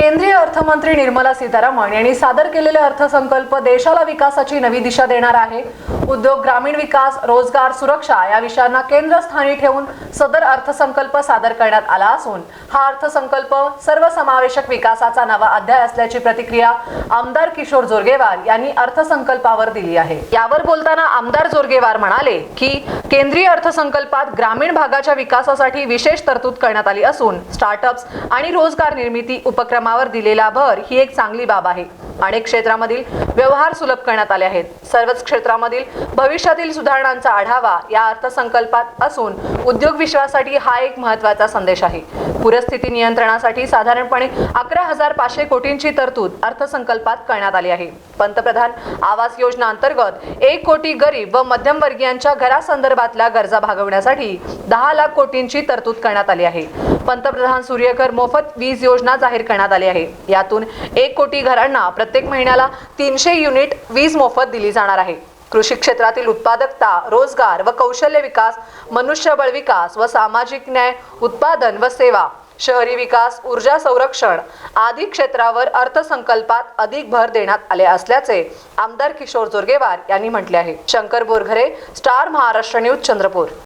केंद्रीय अर्थमंत्री निर्मला सीतारामन यांनी सादर केलेले अर्थसंकल्प देशाला विकासाची नवी दिशा देणार आहे. उद्योग ग्रामीण विकास रोजगार सुरक्षा या विषयांना केंद्रस्थानी ठेवून सदर अर्थसंकल्प सादर करण्यात आला असून हा अर्थसंकल्प सर्वसमावेशक विकासाचा नवा अध्याय असल्याची प्रतिक्रिया आमदार किशोर जोरगेवार यांनी अर्थसंकल्पावर दिली आहे. यावर बोलताना आमदार जोरगेवार म्हणाले की केंद्रीय अर्थसंकल्पात ग्रामीण भागाच्या विकासासाठी विशेष तरतूद करण्यात आली असून स्टार्टअप्स आणि रोजगार निर्मिती उपक्रमा कामावर दिलेला भर ही एक चांगली बाब आहे. अनेक क्षेत्रामधील व्यवहार सुलभ करण्यात आले आहेत. सर्वच क्षेत्रामधील भविष्यातील सुधारणांचा आढावा या अर्थसंकल्पात असून उद्योग विश्वासाठी हा एक महत्त्वाचा संदेश आहे. पूरस्थिती नियंत्रणासाठी साधारणपणे अकरा हजार पाचशे कोटींची तरतूद अर्थसंकल्पात करण्यात आली आहे. पंतप्रधान आवास योजना अंतर्गत एक कोटी गरीब व मध्यमवर्गीयांच्या घरासंदर्भातल्या गरजा भागवण्यासाठी दहा लाख कोटींची तरतूद करण्यात आली आहे. पंतप्रधान सूर्यघर मोफत वीज योजना जाहीर करण्यात आली आहे. यातून एक कोटी घरांना प्रत्येक महिन्याला तीनशे युनिट वीज मोफत दिली जाणार आहे. कृषी क्षेत्रातील उत्पादकता रोजगार व कौशल्य विकास मनुष्यबळ विकास व सामाजिक न्याय उत्पादन व सेवा शहरी विकास ऊर्जा संरक्षण आदी क्षेत्रावर अर्थसंकल्पात अधिक भर देण्यात आले असल्याचे आमदार किशोर जोरगेवार यांनी म्हटले आहे. Shankar Borghare Star Maharashtra News Chandrapur.